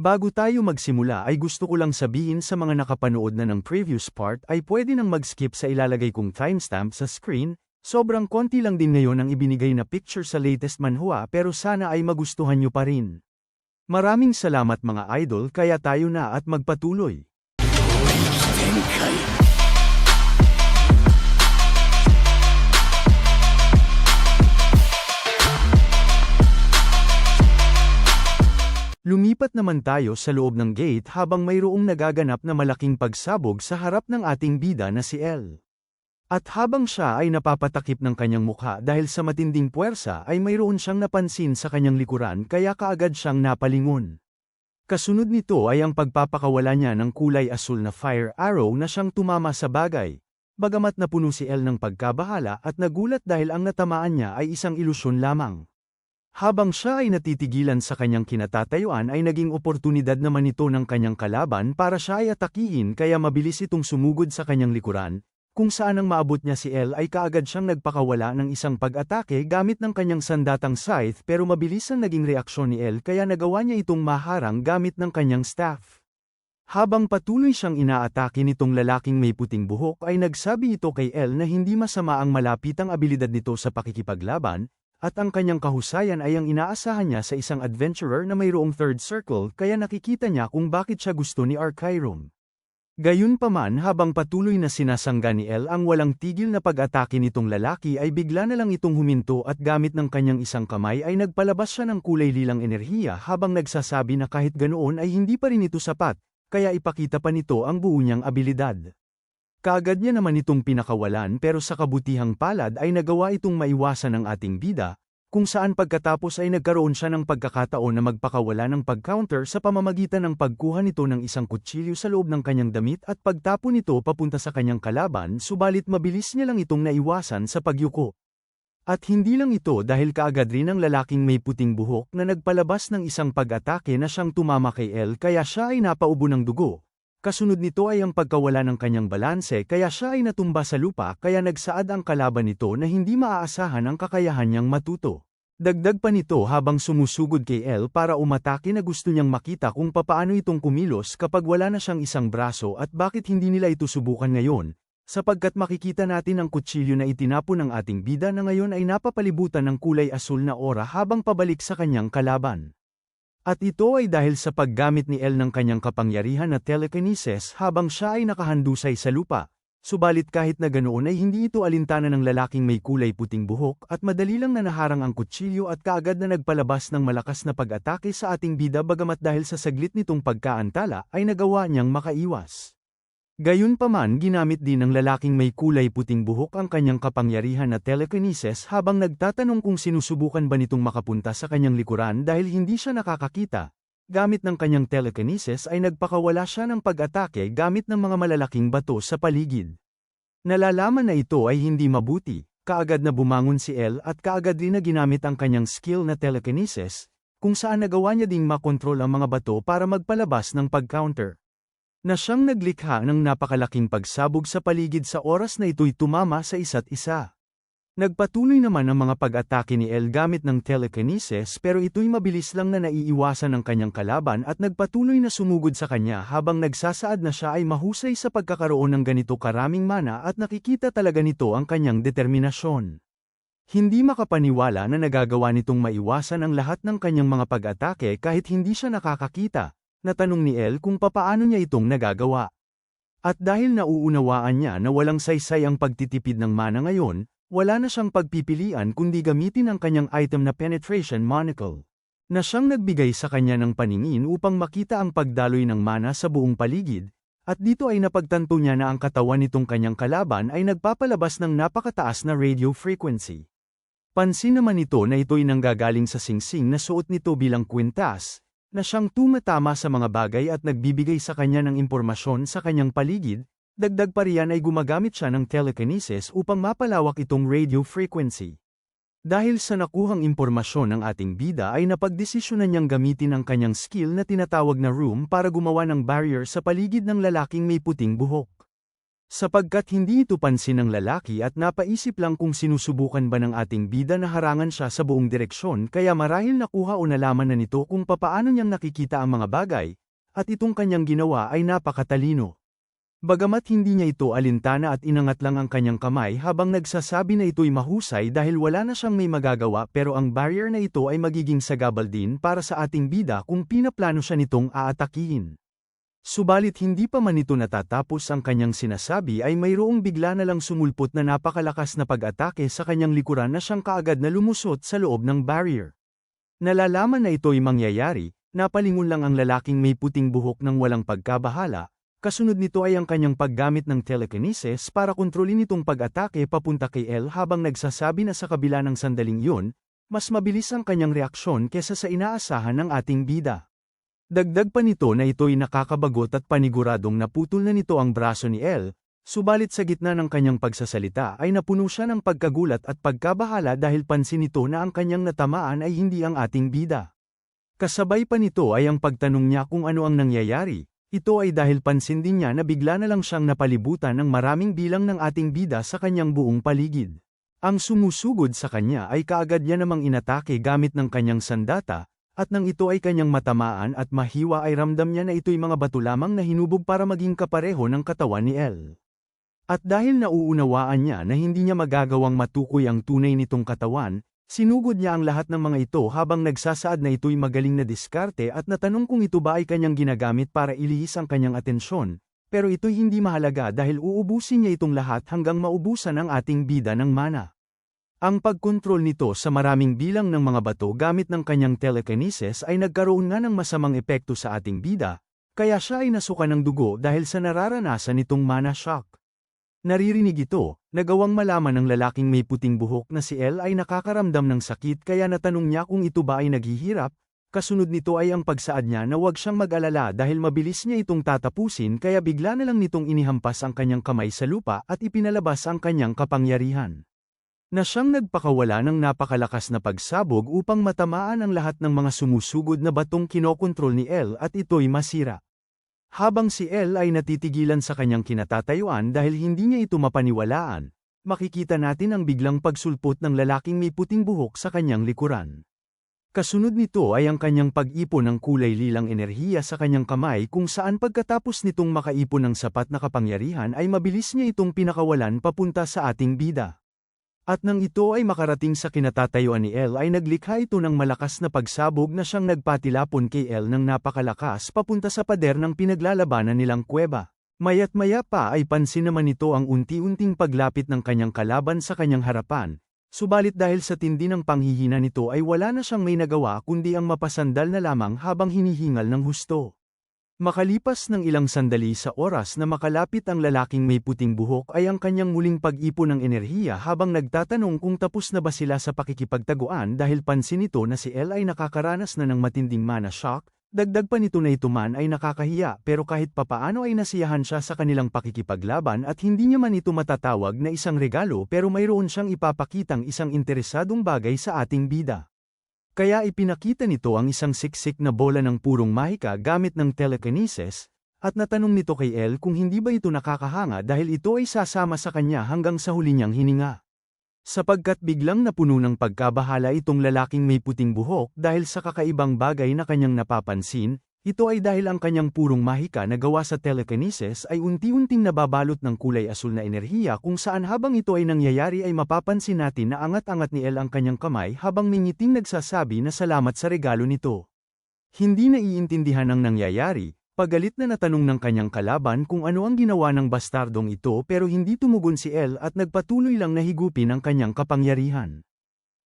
Bago tayo magsimula ay gusto ko lang sabihin sa mga nakapanood na ng previous part ay pwede nang mag-skip sa ilalagay kong timestamp sa screen, sobrang konti lang din ngayon ang ibinigay na picture sa latest manhwa pero sana ay magustuhan nyo pa rin. Maraming salamat mga idol kaya tayo na at magpatuloy. 展 Lumipat naman tayo sa loob ng gate habang mayroong nagaganap na malaking pagsabog sa harap ng ating bida na si El. At habang siya ay napapatakip ng kanyang mukha dahil sa matinding puwersa ay mayroon siyang napansin sa kanyang likuran kaya kaagad siyang napalingon. Kasunod nito ay ang pagpapakawala niya ng kulay asul na fire arrow na siyang tumama sa bagay. Bagamat napuno si El ng pagkabahala at nagulat dahil ang natamaan niya ay isang ilusyon lamang. Habang siya ay natitigilan sa kanyang kinatatayuan ay naging oportunidad naman ito ng kanyang kalaban para siya ay atakihin kaya mabilis itong sumugod sa kanyang likuran, kung saan ang maabot niya si El ay kaagad siyang nagpakawala ng isang pag-atake gamit ng kanyang sandatang scythe pero mabilis ang naging reaksyon ni El kaya nagawa niya itong maharang gamit ng kanyang staff. Habang patuloy siyang inaatake nitong lalaking may puting buhok ay nagsabi ito kay El na hindi masama ang malapitang abilidad nito sa pakikipaglaban, at ang kanyang kahusayan ay ang inaasahan niya sa isang adventurer na mayroong third circle kaya nakikita niya kung bakit siya gusto ni Archirum. Gayunpaman habang patuloy na sinasangga ni El ang walang tigil na pag-atake nitong lalaki ay bigla na lang itong huminto at gamit ng kanyang isang kamay ay nagpalabas siya ng kulay lilang enerhiya habang nagsasabi na kahit ganoon ay hindi pa rin ito sapat, kaya ipakita pa nito ang buo niyang abilidad. Kaagad niya naman itong pinakawalan pero sa kabutihang palad ay nagawa itong maiwasan ng ating bida, kung saan pagkatapos ay nagkaroon siya ng pagkakataon na magpakawala ng pag-counter sa pamamagitan ng pagkuha nito ng isang kutsilyo sa loob ng kanyang damit at pagtapon nito papunta sa kanyang kalaban subalit mabilis niya lang itong naiwasan sa pagyuko. At hindi lang ito dahil kaagad rin ang lalaking may puting buhok na nagpalabas ng isang pag-atake na siyang tumama kay El kaya siya ay napaubo ng dugo, Kasunod nito ay ang pagkawala ng kanyang balanse kaya siya ay natumba sa lupa kaya nagsaad ang kalaban nito na hindi maaasahan ang kakayahan niyang matuto. Dagdag pa nito habang sumusugod kay El para umatake na gusto niyang makita kung papaano itong kumilos kapag wala na siyang isang braso at bakit hindi nila ito subukan ngayon, sapagkat makikita natin ang kutsilyo na itinapon ng ating bida na ngayon ay napapalibutan ng kulay asul na ora habang pabalik sa kanyang kalaban. At ito ay dahil sa paggamit ni El ng kanyang kapangyarihan na telekinesis habang siya ay nakahandusay sa lupa. Subalit kahit na ganoon ay hindi ito alintana ng lalaking may kulay puting buhok at madali lang na naharang ang kutsilyo at kaagad na nagpalabas ng malakas na pag-atake sa ating bida bagamat dahil sa saglit nitong pagkaantala ay nagawa niyang makaiwas. Gayunpaman ginamit din ng lalaking may kulay puting buhok ang kanyang kapangyarihan na telekinesis habang nagtatanong kung sinusubukan ba nitong makapunta sa kanyang likuran dahil hindi siya nakakakita. Gamit ng kanyang telekinesis ay nagpakawala siya ng pag-atake gamit ng mga malalaking bato sa paligid. Nalalaman na ito ay hindi mabuti, kaagad na bumangon si El at kaagad din na ginamit ang kanyang skill na telekinesis, kung saan nagawa niya ding makontrol ang mga bato para magpalabas ng pag-counter na siyang naglikha ng napakalaking pagsabog sa paligid sa oras na ito'y tumama sa isa't isa. Nagpatuloy naman ang mga pag-atake ni El gamit ng telekinesis pero ito'y mabilis lang na naiiwasan ng kanyang kalaban at nagpatuloy na sumugod sa kanya habang nagsasaad na siya ay mahusay sa pagkakaroon ng ganito karaming mana at nakikita talaga nito ang kanyang determinasyon. Hindi makapaniwala na nagagawa nitong maiwasan ang lahat ng kanyang mga pag-atake kahit hindi siya nakakakita, Natanong ni El kung papaano niya itong nagagawa. At dahil nauunawaan niya na walang saysay ang pagtitipid ng mana ngayon, wala na siyang pagpipilian kundi gamitin ang kanyang item na penetration monocle. Na siyang nagbigay sa kanya ng paningin upang makita ang pagdaloy ng mana sa buong paligid, at dito ay napagtanto niya na ang katawan nitong kanyang kalaban ay nagpapalabas ng napakataas na radio frequency. Pansin naman ito na ito'y nanggagaling sa singsing na suot nito bilang kwintas, na siyang tumatama sa mga bagay at nagbibigay sa kanya ng impormasyon sa kanyang paligid, dagdag pa riyan ay gumagamit siya ng telekinesis upang mapalawak itong radio frequency. Dahil sa nakuhang impormasyon ng ating bida ay napagdesisyonan niyang gamitin ang kanyang skill na tinatawag na room para gumawa ng barrier sa paligid ng lalaking may puting buhok. Sapagkat hindi ito pansin ng lalaki at napaisip lang kung sinusubukan ba ng ating bida na harangan siya sa buong direksyon kaya marahil nakuha o nalaman na nito kung papaano niyang nakikita ang mga bagay, at itong kanyang ginawa ay napakatalino. Bagamat hindi niya ito alintana at inangat lang ang kanyang kamay habang nagsasabi na ito'y mahusay dahil wala na siyang may magagawa pero ang barrier na ito ay magiging sagabal din para sa ating bida kung pinaplano siya nitong aatakihin. Subalit hindi pa man ito natatapos ang kanyang sinasabi ay mayroong bigla na lang sumulpot na napakalakas na pag-atake sa kanyang likuran na siyang kaagad na lumusot sa loob ng barrier. Nalalaman na ito'y mangyayari, napalingon lang ang lalaking may puting buhok ng walang pagkabahala, kasunod nito ay ang kanyang paggamit ng telekinesis para kontrolin itong pag-atake papunta kay El habang nagsasabi na sa kabila ng sandaling yun, mas mabilis ang kanyang reaksyon kesa sa inaasahan ng ating bida. Dagdag pa nito na ito'y nakakabagot at paniguradong naputol na nito ang braso ni El, subalit sa gitna ng kanyang pagsasalita ay napuno siya ng pagkagulat at pagkabahala dahil pansin nito na ang kanyang natamaan ay hindi ang ating bida. Kasabay pa nito ay ang pagtanong niya kung ano ang nangyayari, ito ay dahil pansin din niya na bigla na lang siyang napalibutan ng maraming bilang ng ating bida sa kanyang buong paligid. Ang sumusugod sa kanya ay kaagad niya namang inatake gamit ng kanyang sandata, at nang ito ay kanyang matamaan at mahiwa ay ramdam niya na ito'y mga bato lamang na hinubog para maging kapareho ng katawan ni El. At dahil nauunawaan niya na hindi niya magagawang matukoy ang tunay nitong katawan, sinugod niya ang lahat ng mga ito habang nagsasaad na ito'y magaling na diskarte at natanong kung ito ba ay kanyang ginagamit para ilihis ang kanyang atensyon, pero ito'y hindi mahalaga dahil uubusin niya itong lahat hanggang maubusan ang ating bida ng mana. Ang pagkontrol nito sa maraming bilang ng mga bato gamit ng kanyang telekinesis ay nagkaroon nga ng masamang epekto sa ating bida, kaya siya ay nasuka ng dugo dahil sa nararanasan nitong mana shock. Naririnig ito, nagawang malaman ng lalaking may puting buhok na si El ay nakakaramdam ng sakit kaya natanong niya kung ito ba ay naghihirap, kasunod nito ay ang pagsaad niya na huwag siyang mag-alala dahil mabilis niya itong tatapusin kaya bigla na lang nitong inihampas ang kanyang kamay sa lupa at ipinalabas ang kanyang kapangyarihan na siyang nagpakawala ng napakalakas na pagsabog upang matamaan ang lahat ng mga sumusugod na batong kinokontrol ni El at ito'y masira. Habang si El ay natitigilan sa kanyang kinatatayuan dahil hindi niya ito mapaniwalaan, makikita natin ang biglang pagsulpot ng lalaking may puting buhok sa kanyang likuran. Kasunod nito ay ang kanyang pag-ipon ng kulay lilang enerhiya sa kanyang kamay kung saan pagkatapos nitong makaipon ng sapat na kapangyarihan ay mabilis niya itong pinakawalan papunta sa ating bida. At nang ito ay makarating sa kinatatayuan ni El ay naglikha ito ng malakas na pagsabog na siyang nagpatilapon kay El ng napakalakas papunta sa pader ng pinaglalabanan nilang kuweba. Mayat maya pa ay pansin naman nito ang unti-unting paglapit ng kanyang kalaban sa kanyang harapan, subalit dahil sa tindi ng panghihina nito ay wala na siyang may nagawa kundi ang mapasandal na lamang habang hinihingal ng husto. Makalipas ng ilang sandali sa oras na makalapit ang lalaking may puting buhok ay ang kanyang muling pag-ipon ng enerhiya habang nagtatanong kung tapos na ba sila sa pakikipagtaguan dahil pansin nito na si El ay nakakaranas na ng matinding mana shock, dagdag pa nito na ito ay nakakahiya pero kahit papaano ay nasiyahan siya sa kanilang pakikipaglaban at hindi niya man ito matatawag na isang regalo pero mayroon siyang ipapakitang isang interesadong bagay sa ating bida. Kaya ipinakita nito ang isang siksik na bola ng purong mahika gamit ng telekinesis, at natanong nito kay El kung hindi ba ito nakakahanga dahil ito ay sasama sa kanya hanggang sa huli niyang hininga. Sapagkat biglang napuno ng pagkabahala itong lalaking may puting buhok dahil sa kakaibang bagay na kanyang napapansin, ito ay dahil ang kanyang purong mahika na gawa sa telekinesis ay unti-unting nababalot ng kulay asul na enerhiya kung saan habang ito ay nangyayari ay mapapansin natin na angat-angat ni El ang kanyang kamay habang mingiting nagsasabi na salamat sa regalo nito. Hindi naiintindihan ang nangyayari, pagalit na natanong ng kanyang kalaban kung ano ang ginawa ng bastardong ito pero hindi tumugon si El at nagpatuloy lang na higupin ang kanyang kapangyarihan.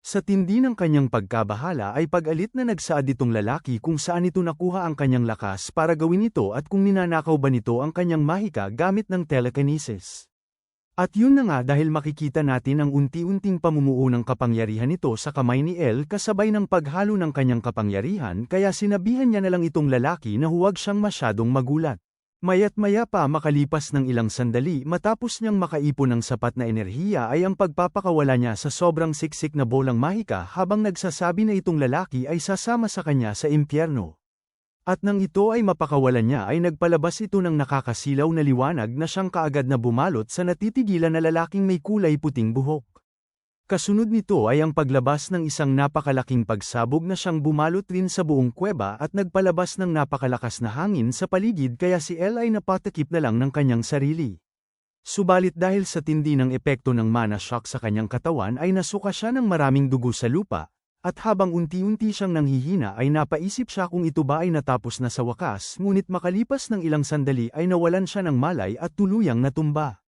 Sa tindi ng kanyang pagkabahala ay pag-alit na nagsaad itong lalaki kung saan ito nakuha ang kanyang lakas para gawin ito at kung ninanakaw ba nito ang kanyang mahika gamit ng telekinesis. At yun na nga dahil makikita natin ang unti-unting pamumuo ng kapangyarihan nito sa kamay ni El kasabay ng paghalo ng kanyang kapangyarihan kaya sinabihan niya na lang itong lalaki na huwag siyang masyadong magulat. Mayat maya pa makalipas ng ilang sandali matapos niyang makaipon ng sapat na enerhiya ay ang pagpapakawala niya sa sobrang siksik na bolang mahika habang nagsasabi na itong lalaki ay sasama sa kanya sa impyerno. At nang ito ay mapakawalan niya ay nagpalabas ito ng nakakasilaw na liwanag na siyang kaagad na bumalot sa natitigilan na lalaking may kulay puting buhok. Kasunod nito ay ang paglabas ng isang napakalaking pagsabog na siyang bumalot rin sa buong kuweba at nagpalabas ng napakalakas na hangin sa paligid kaya si El ay napatakip na lang ng kanyang sarili. Subalit dahil sa tindi ng epekto ng mana shock sa kanyang katawan ay nasuka siya ng maraming dugo sa lupa, at habang unti-unti siyang nanghihina ay napaisip siya kung ito ba ay natapos na sa wakas ngunit makalipas ng ilang sandali ay nawalan siya ng malay at tuluyang natumba.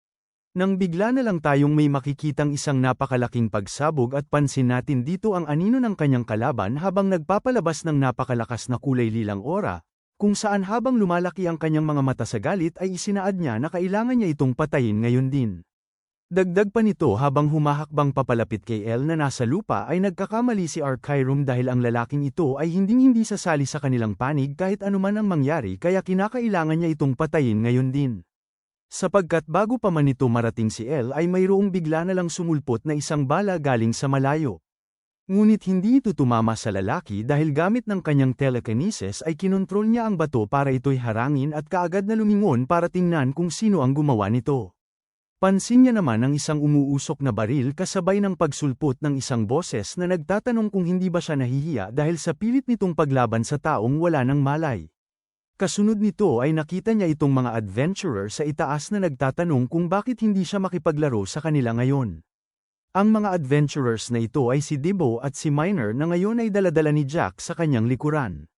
Nang bigla na lang tayong may makikitang isang napakalaking pagsabog at pansin natin dito ang anino ng kanyang kalaban habang nagpapalabas ng napakalakas na kulay lilang ora, kung saan habang lumalaki ang kanyang mga mata sa galit ay isinaad niya na kailangan niya itong patayin ngayon din. Dagdag pa nito habang humahakbang papalapit kay El na nasa lupa ay nagkakamali si Archirum dahil ang lalaking ito ay hinding-hindi sasali sa kanilang panig kahit anuman ang mangyari kaya kinakailangan niya itong patayin ngayon din. Sapagkat bago pa man ito marating si El ay mayroong bigla na lang sumulpot na isang bala galing sa malayo. Ngunit hindi ito tumama sa lalaki dahil gamit ng kanyang telekinesis ay kinontrol niya ang bato para ito'y harangin at kaagad na lumingon para tingnan kung sino ang gumawa nito. Pansin niya naman ang isang umuusok na baril kasabay ng pagsulpot ng isang boses na nagtatanong kung hindi ba siya nahihiya dahil sa pilit nitong paglaban sa taong wala ng malay. Kasunod nito ay nakita niya itong mga adventurer sa itaas na nagtatanong kung bakit hindi siya makipaglaro sa kanila ngayon. Ang mga adventurers na ito ay si Debo at si Miner na ngayon ay daladala ni Jack sa kanyang likuran.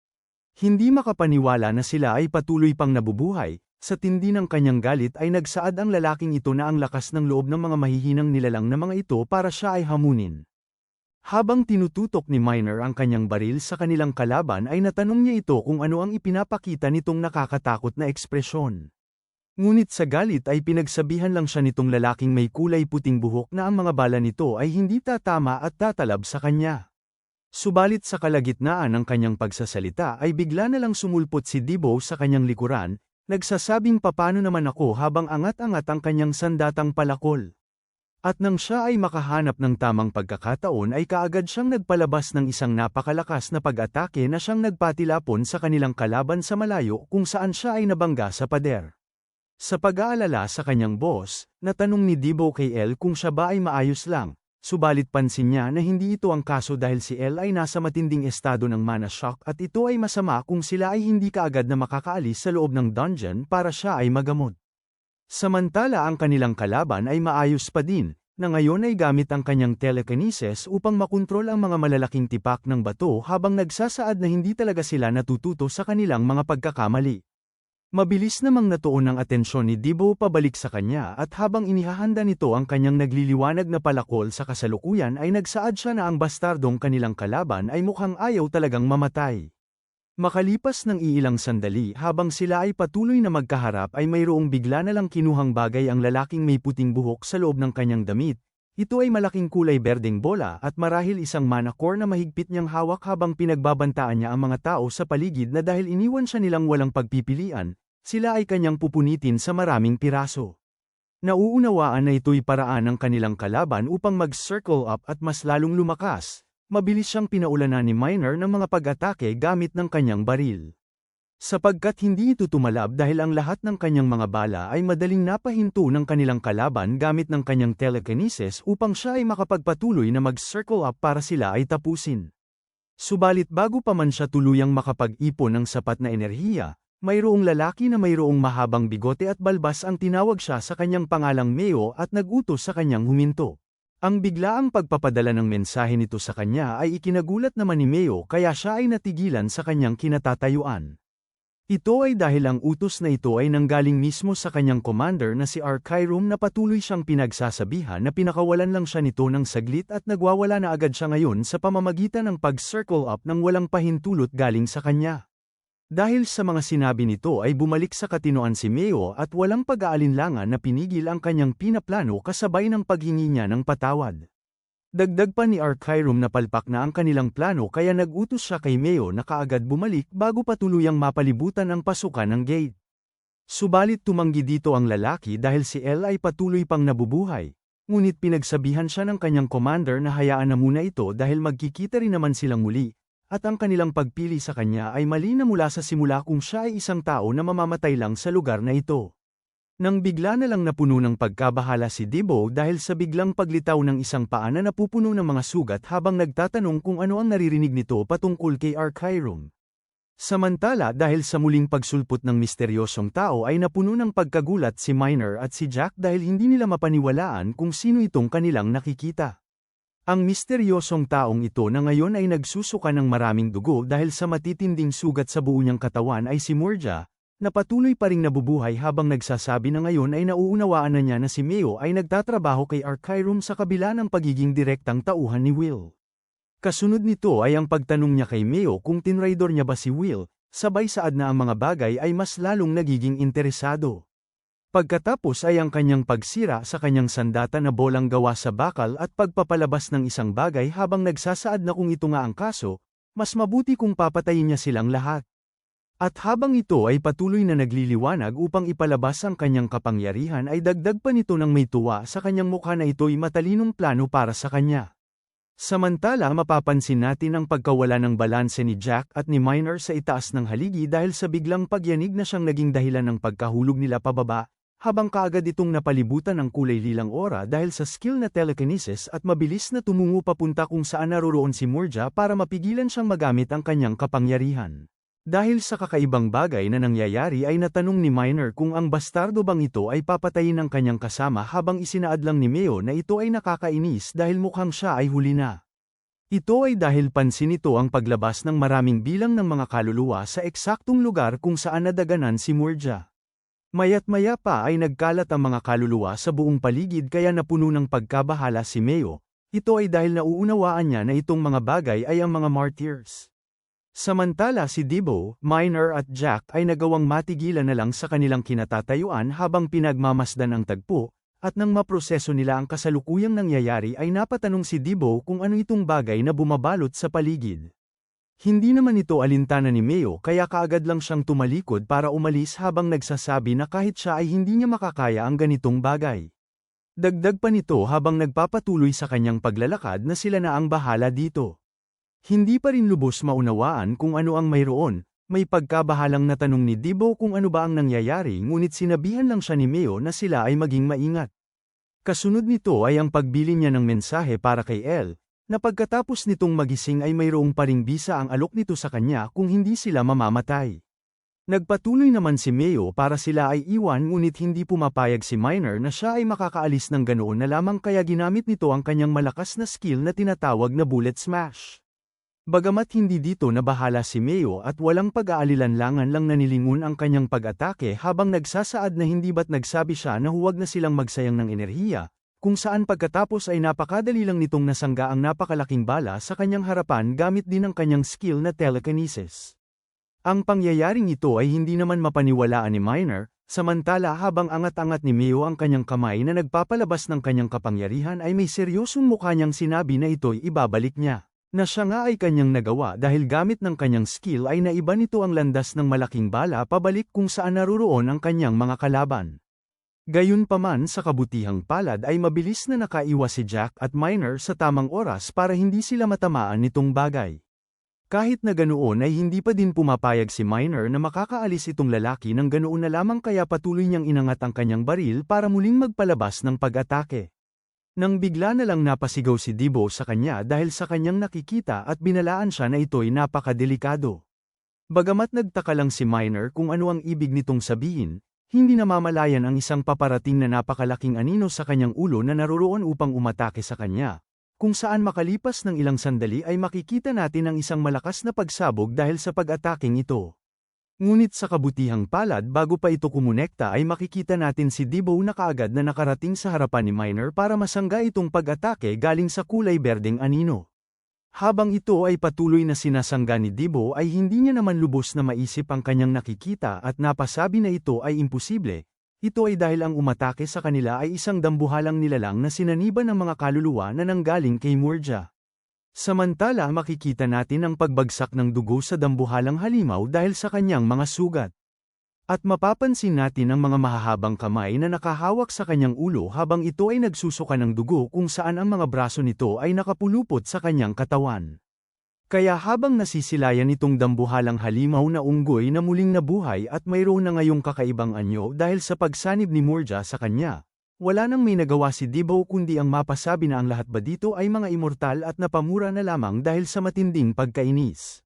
Hindi makapaniwala na sila ay patuloy pang nabubuhay, sa tindi ng kanyang galit ay nagsaad ang lalaking ito na ang lakas ng loob ng mga mahihinang nilalang na mga ito para siya ay hamunin. Habang tinututok ni Miner ang kanyang baril sa kanilang kalaban ay natanong niya ito kung ano ang ipinapakita nitong nakakatakot na ekspresyon. Ngunit sa galit ay pinagsabihan lang siya nitong lalaking may kulay puting buhok na ang mga bala nito ay hindi tatama at tatalab sa kanya. Subalit sa kalagitnaan ng kanyang pagsasalita ay bigla na lang sumulpot si Debo sa kanyang likuran, Nagsasabing papano naman ako habang angat-angat ang kanyang sandatang palakol. At nang siya ay makahanap ng tamang pagkakataon ay kaagad siyang nagpalabas ng isang napakalakas na pag-atake na siyang nagpatilapon sa kanilang kalaban sa malayo kung saan siya ay nabangga sa pader. Sa pag-aalala sa kanyang boss, natanong ni Debo kay El kung siya ba ay maayos lang, Subalit pansin niya na hindi ito ang kaso dahil si El ay nasa matinding estado ng mana shock at ito ay masama kung sila ay hindi kaagad na makakaalis sa loob ng dungeon para siya ay magamot. Samantala ang kanilang kalaban ay maayos pa din, na ngayon ay gamit ang kanyang telekinesis upang makontrol ang mga malalaking tipak ng bato habang nagsasaad na hindi talaga sila natututo sa kanilang mga pagkakamali. Mabilis namang natuon ang atensyon ni Dibo pabalik sa kanya at habang inihahanda nito ang kanyang nagliliwanag na palakol sa kasalukuyan ay nagsaad siya na ang bastardong kanilang kalaban ay mukhang ayaw talagang mamatay. Makalipas ng iilang sandali habang sila ay patuloy na magkaharap ay mayroong bigla na lang kinuhang bagay ang lalaking may puting buhok sa loob ng kanyang damit. Ito ay malaking kulay berdeng bola at marahil isang mana core na mahigpit niyang hawak habang pinagbabantaan niya ang mga tao sa paligid na dahil iniwan siya nilang walang pagpipilian, sila ay kanyang pupunitin sa maraming piraso. Nauunawaan na ito'y paraan ng kanilang kalaban upang mag-circle up at mas lalong lumakas. Mabilis siyang pinaulanan ni Miner ng mga pag-atake gamit ng kanyang baril. Sapagkat hindi ito tumalab dahil ang lahat ng kanyang mga bala ay madaling napahinto ng kanilang kalaban gamit ng kanyang telekinesis upang siya ay makapagpatuloy na mag-circle up para sila ay tapusin. Subalit bago pa man siya tuluyang makapag-ipon ng sapat na enerhiya, Mayroong lalaki na mayroong mahabang bigote at balbas ang tinawag siya sa kanyang pangalang Meo at nagutos sa kanyang huminto. Ang biglaang pagpapadala ng mensahe nito sa kanya ay ikinagulat naman ni Meo kaya siya ay natigilan sa kanyang kinatatayuan. Ito ay dahil ang utos na ito ay nanggaling mismo sa kanyang commander na si Archirum na patuloy siyang pinagsasabihan na pinakawalan lang siya nito ng saglit at nagwawala na agad siya ngayon sa pamamagitan ng pag-circle up ng walang pahintulot galing sa kanya. Dahil sa mga sinabi nito ay bumalik sa katinoan si Meo at walang pag-aalinlangan na pinigil ang kanyang pinaplano kasabay ng paghingi niya ng patawad. Dagdag pa ni Archirum na palpak na ang kanilang plano kaya nagutos siya kay Meo na kaagad bumalik bago patuluyang mapalibutan ang pasukan ng gate. Subalit tumanggi dito ang lalaki dahil si El ay patuloy pang nabubuhay. Ngunit pinagsabihan siya ng kanyang commander na hayaan na muna ito dahil magkikita rin naman silang muli, at ang kanilang pagpili sa kanya ay mali na mula sa simula kung siya ay isang tao na mamamatay lang sa lugar na ito. Nang bigla na lang napuno ng pagkabahala si Debo dahil sa biglang paglitaw ng isang paa na napupuno ng mga sugat habang nagtatanong kung ano ang naririnig nito patungkol kay Archirum. Samantala dahil sa muling pagsulpot ng misteryosong tao ay napuno ng pagkagulat si Miner at si Jack dahil hindi nila mapaniwalaan kung sino itong kanilang nakikita. Ang misteryosong taong ito na ngayon ay nagsusuka ng maraming dugo dahil sa matitinding sugat sa buo niyang katawan ay si Murja, na patuloy pa ring nabubuhay habang nagsasabi na ngayon ay nauunawaan na niya na si Meo ay nagtatrabaho kay Archirum sa kabila ng pagiging direktang tauhan ni Will. Kasunod nito ay ang pagtanong niya kay Meo kung tinraidor niya ba si Will, sabay saad na ang mga bagay ay mas lalong nagiging interesado. Pagkatapos ay ang kanyang pagsira sa kanyang sandata na bolang gawa sa bakal at pagpapalabas ng isang bagay habang nagsasaad na kung ito nga ang kaso, mas mabuti kung papatayin niya silang lahat. At habang ito ay patuloy na nagliliwanag upang ipalabas ang kanyang kapangyarihan ay dagdag pa nito ng may tuwa sa kanyang mukha na ito'y matalinong plano para sa kanya. Samantala mapapansin natin ang pagkawala ng balanse ni Jack at ni Miner sa itaas ng haligi dahil sa biglang pagyanig na siyang naging dahilan ng pagkahulog nila pababa, habang kaagad itong napalibutan ng kulay lilang aura dahil sa skill na telekinesis at mabilis na tumungo papunta kung saan naroroon si Murja para mapigilan siyang magamit ang kanyang kapangyarihan. Dahil sa kakaibang bagay na nangyayari ay natanong ni Miner kung ang bastardo bang ito ay papatayin ng kanyang kasama habang isinaad lang ni Meo na ito ay nakakainis dahil mukhang siya ay huli na. Ito ay dahil pansin ito ang paglabas ng maraming bilang ng mga kaluluwa sa eksaktong lugar kung saan nadaganan si Murja. Mayat maya pa ay nagkalat ang mga kaluluwa sa buong paligid kaya napuno ng pagkabahala si Meo, ito ay dahil nauunawaan niya na itong mga bagay ay ang mga martyrs. Samantala si Debo, Miner at Jack ay nagawang matigilan na lang sa kanilang kinatatayuan habang pinagmamasdan ang tagpo, at nang maproseso nila ang kasalukuyang nangyayari ay napatanong si Debo kung ano itong bagay na bumabalot sa paligid. Hindi naman ito alintana ni Meo kaya kaagad lang siyang tumalikod para umalis habang nagsasabi na kahit siya ay hindi niya makakaya ang ganitong bagay. Dagdag pa nito habang nagpapatuloy sa kanyang paglalakad na sila na ang bahala dito. Hindi pa rin lubos maunawaan kung ano ang mayroon, may pagkabahalang natanong ni Dibo kung ano ba ang nangyayari ngunit sinabihan lang siya ni Meo na sila ay maging maingat. Kasunod nito ay ang pagbili niya ng mensahe para kay El, na pagkatapos nitong magising ay mayroong paring bisa ang alok nito sa kanya kung hindi sila mamamatay. Nagpatuloy naman si Meo para sila ay iwan ngunit hindi pumapayag si Miner na siya ay makakaalis ng ganoon na lamang kaya ginamit nito ang kanyang malakas na skill na tinatawag na Bullet Smash. Bagamat hindi dito nabahala si Meo at walang pag-aalilanlangan lang nanilingon ang kanyang pag-atake habang nagsasaad na hindi ba't nagsabi siya na huwag na silang magsayang ng enerhiya, kung saan pagkatapos ay napakadali lang nitong nasangga ang napakalaking bala sa kanyang harapan gamit din ang kanyang skill na telekinesis. Ang pangyayaring ito ay hindi naman mapaniwalaan ni Miner, samantala habang angat-angat ni Meo ang kanyang kamay na nagpapalabas ng kanyang kapangyarihan ay may seryosong mukha niyang sinabi na ito'y ibabalik niya na siya nga ay kanyang nagawa dahil gamit ng kanyang skill ay naiba nito ang landas ng malaking bala pabalik kung saan naruroon ang kanyang mga kalaban. Gayunpaman sa kabutihang palad ay mabilis na nakaiwas si Jack at Miner sa tamang oras para hindi sila matamaan nitong bagay. Kahit na ganoon ay hindi pa din pumapayag si Miner na makakaalis itong lalaki ng ganoon na lamang kaya patuloy niyang inangat ang kanyang baril para muling magpalabas ng pag-atake. Nang bigla na lang napasigaw si Dibo sa kanya dahil sa kanyang nakikita at binalaan siya na ito'y napakadelikado. Bagamat nagtaka lang si Miner kung ano ang ibig nitong sabihin, hindi namamalayan ang isang paparating na napakalaking anino sa kanyang ulo na naroroon upang umatake sa kanya. Kung saan makalipas ng ilang sandali ay makikita natin ang isang malakas na pagsabog dahil sa pag-ataking ito. Ngunit sa kabutihang palad bago pa ito kumonekta ay makikita natin si Debo na kaagad na nakarating sa harapan ni Miner para masangga itong pag-atake galing sa kulay berdeng anino. Habang ito ay patuloy na sinasangga ni Debo ay hindi niya naman lubos na maisip ang kanyang nakikita at napasabi na ito ay imposible. Ito ay dahil ang umatake sa kanila ay isang dambuhalang nilalang na sinaniban ng mga kaluluwa na nanggaling kay Murja. Samantala makikita natin ang pagbagsak ng dugo sa dambuhalang halimaw dahil sa kanyang mga sugat. At mapapansin natin ang mga mahahabang kamay na nakahawak sa kanyang ulo habang ito ay nagsusuka ng dugo kung saan ang mga braso nito ay nakapulupot sa kanyang katawan. Kaya habang nasisilayan itong dambuhalang halimaw na unggoy na muling nabuhay at mayroon na ngayong kakaibang anyo dahil sa pagsanib ni Murja sa kanya. Wala nang may nagawa si Dibo kundi ang mapasabi na ang lahat ba dito ay mga immortal at napamura na lamang dahil sa matinding pagkainis.